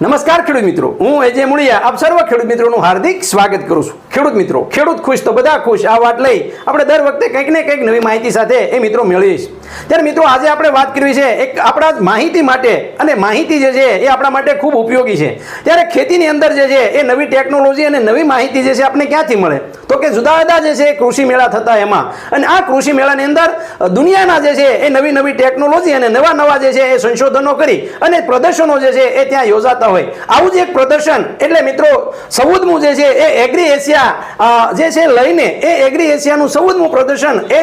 નમસ્કાર ખેડૂત મિત્રો, હું એજે મુળિયા આપ સર્વ ખેડૂત મિત્રોનું હાર્દિક સ્વાગત કરું છું. ખેડૂત મિત્રો, ખેડૂત ખુશ તો બધા ખુશ, આ વાત લઈ આપણે દર વખતે કંઈક ને કંઈક નવી માહિતી સાથે એ મિત્રો મેળવીશ. ત્યારે મિત્રો, આજે આપણે વાત કરવી છે એક આપણા માહિતી માટે, અને માહિતી જે છે એ આપણા માટે ખૂબ ઉપયોગી છે. ત્યારે ખેતીની અંદર જે છે એ નવી ટેકનોલોજી અને નવી માહિતી જે છે આપણે ક્યાંથી મળે? તો કે જુદા જુદા જે છે કૃષિ મેળા થતા એમાં. અને આ કૃષિ મેળાની અંદર દુનિયાના જે છે એ નવી નવી ટેકનોલોજી અને નવા નવા જે છે એ સંશોધનો કરી અને પ્રદર્શનો જે છે એ ત્યાં યોજાતા હોય. આવું જ એક પ્રદર્શન. એટલે મિત્રો સૌદમું જે છે એ એગ્રી એશિયા જે છે લઈને એ એગ્રી એશિયાનું સૌદમું પ્રદર્શન એ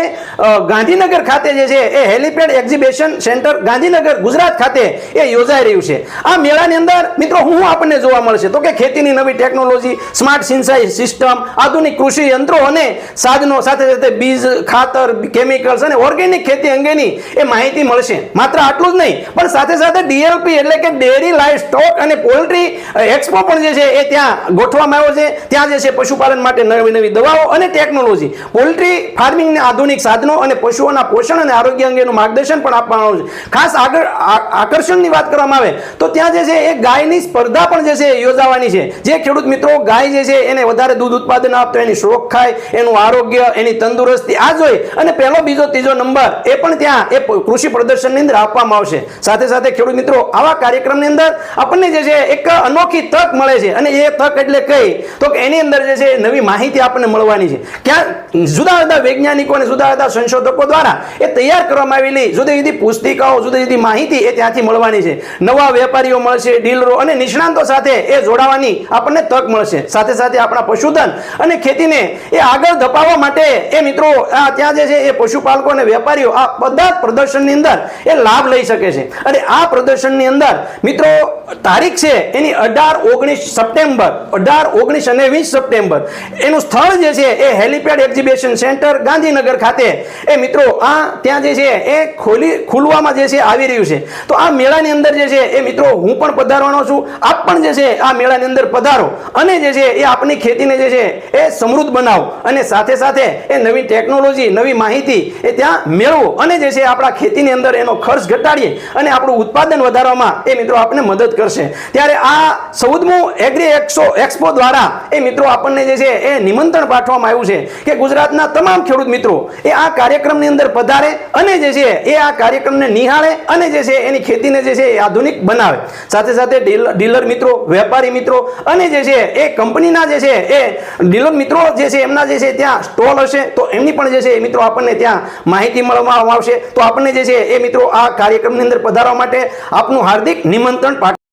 ગાંધીનગર ખાતે જે છે એ helipad exhibition centre Gandhinagar, Gujarat ખાતે એ યોજાઈ રહ્યું છે. આ મેળાની અંદર, મિત્રો, હું આપણને જોવા મળશે. તો કે ખેતીની નવી ટેકનોલોજી, સ્માર્ટ સિંચાઈ સિસ્ટમ, આધુનિક કૃષિ યંત્રો અને સાધનો, સાથે સાથે બીજ, ખાતર કેમિકલ્સ અને ઓર્ગેનિક ખેતી અંગેની એ માહિતી મળશે. માત્ર આટલું જ નહીં, પણ સાથે સાથે ડીએલપી એટલે કે ડેરી લાઇવ સ્ટોક અને પોલ્ટ્રી એક્સપો પણ જે છે એ ત્યાં ગોઠવવામાં આવ્યો છે. ત્યાં જે છે પશુપાલન માટે નવી નવી દવાઓ અને ટેકનોલોજી પોલ્ટ્રી ફાર્મિંગના આધુનિક સાધનો અને પશુઓના પોષણ અને આરોગ્ય અંગેનું માર્ગદર્શન પણ આપવામાં આવ્યું છે. ખાસ આગળ આકર્ષણની વાત કરવામાં આવે, તો ત્યાં જે છે એ ગાયની સ્પર્ધા પણ જે છે યોજાવાની છે. જે ખેડૂત મિત્રો ગાય જે છે એને વધારે દૂધ ઉત્પાદન આપતો, એની શોખ ખાય, એનું આરોગ્ય, એની તંદુરસ્તી, આ જોઈ. અને પહેલો, બીજો, ત્રીજો નંબર એ પણ ત્યાં એ કૃષિ પ્રદર્શનની અંદર આપવામાં આવશે. સાથે સાથે ખેડૂત મિત્રો, આવા કાર્યક્રમની અંદર આપણને જે છે, એક અનોખી તક મળે છે. અને એ તક એટલે કઈ? તો કે એની અંદર જે છે, નવી માહિતી આપણને મળવાની છે. ક્યાં જુદા જુદા વૈજ્ઞાનિકો અને જુદા જુદા સંશોધકો દ્વારા એ તૈયાર કરવામાં આવેલી જુદી જુદી પુસ્તિકાઓ, જુદી જુદી માહિતી એ ત્યાંથી મળવાની છે. નવા વેપારીઓ મળશે, ડીલરો અને નિષ્ણાંતો સાથે એ જોડાવાની આપણને તક મળશે. સાથે સાથે આપણા પશુધન અને ખેતીને એ આગળ ધપાવવા માટે એ મિત્રો, આ ત્યાં જે છે, એ પશુપાલકો અને વેપારીઓ આ બધા પ્રદર્શનની અંદર એ લાભ લઈ શકે છે. અને આ પ્રદર્શનની અંદર મિત્રો, તારીખ છે, એની અઢાર, ઓગણીસ સપ્ટેમ્બર. અઢાર, ઓગણીસ અને વીસ સપ્ટેમ્બર. એનું સ્થળ જે છે, એ હેલિપેડ એક્ઝિબિશન સેન્ટર ગાંધીનગર ખાતે. એ મિત્રો, આ ત્યાં જે છે, એ ખોલી, ખુલવામાં જે છે, આવી રહ્યું છે. તો આ મેળાની અંદર જે છે, એ મિત્રો, હું પણ પધારવાનો છું. આપ પણ જે છે, આ મેળાની અંદર પધારો. અને જે છે, એ આપણી ખેતીને જે છે, એ સમૃદ્ધ બનાવો. અને સાથે સાથે એ નવી ટેકનોલોજી, નવી માહિતી, એ ત્યાં મેળવો. અને જે છે, આપણા ખેતીની અંદર એનો ખર્ચ ઘટાડીએ. અને આપણું ઉત્પાદન વધારવામાં એ મિત્રો આપણે મદદ કરશે. ત્યારે આ ચૌદમું એગ્રી એક્સો એક્સપો દ્વારા એ મિત્રો આપણને જે છે એ નિમંત્રણ પાઠવવામાં આવ્યું છે કે ગુજરાતના તમામ ખેડૂત મિત્રો એ આ કાર્યક્રમની અંદર પધારે અને જે છે એ આ કાર્યક્રમને નિહાળે અને જે છે એની ખેતીને જે છે એ આધુનિક બનાવે સાથે સાથે ડીલર મિત્રો વેપારી મિત્રો અને જે છે એ કંપનીના જે છે એ ડીલર મિત્રો જે છે એમના જે છે ત્યાં સ્ટોલ હશે તો એમની પણ જે છે એ મિત્રો આપણને ત્યાં માહિતી મળવામાં આવશે તો આપણને જે છે એ મિત્રો આ કાર્યક્રમની અંદર પધારવા માટે આપનું હાર્દિક નિમંત્રણ